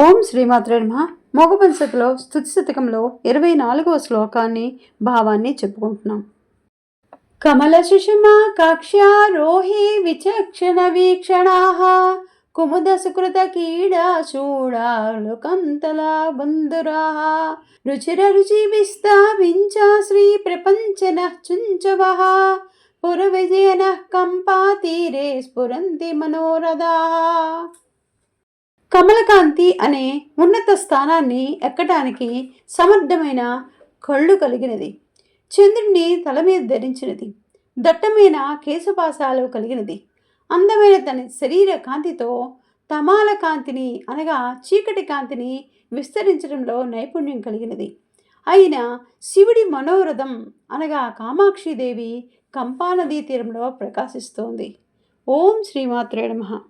ఓం శ్రీమాత్రే నమ. మోగపంచకలో స్థుతి శతకంలో ఇరవై నాలుగవ శ్లోకాన్ని భావాన్ని చెప్పుకుంటున్నాం. కమల సుషమా కక్ష్యారోహి విచక్షణ వీక్షణా. కుముద సుకృత కీడా చూడాలు కంతలా బంధురా. రుచిర రుచి విస్తావించ శ్రీ ప్రపంచన చుంచవ. పురవిజయన కంపా తీరే స్ఫురంతి మనోరథా. కమలకాంతి అనే ఉన్నత స్థానాన్ని ఎక్కడానికి సమర్థమైన కళ్ళు కలిగినది. చంద్రుణ్ణి తల మీద ధరించినది. దట్టమైన కేశపాసాలు కలిగినది. అందమైన తన శరీర కాంతితో తమాల కాంతిని అనగా చీకటి కాంతిని విస్తరించడంలో నైపుణ్యం కలిగినది. అయిన శివుడి మనోరథం అనగా కామాక్షిదేవి కంపానదీ తీరంలో ప్రకాశిస్తోంది. ఓం శ్రీమాత్రే నమః.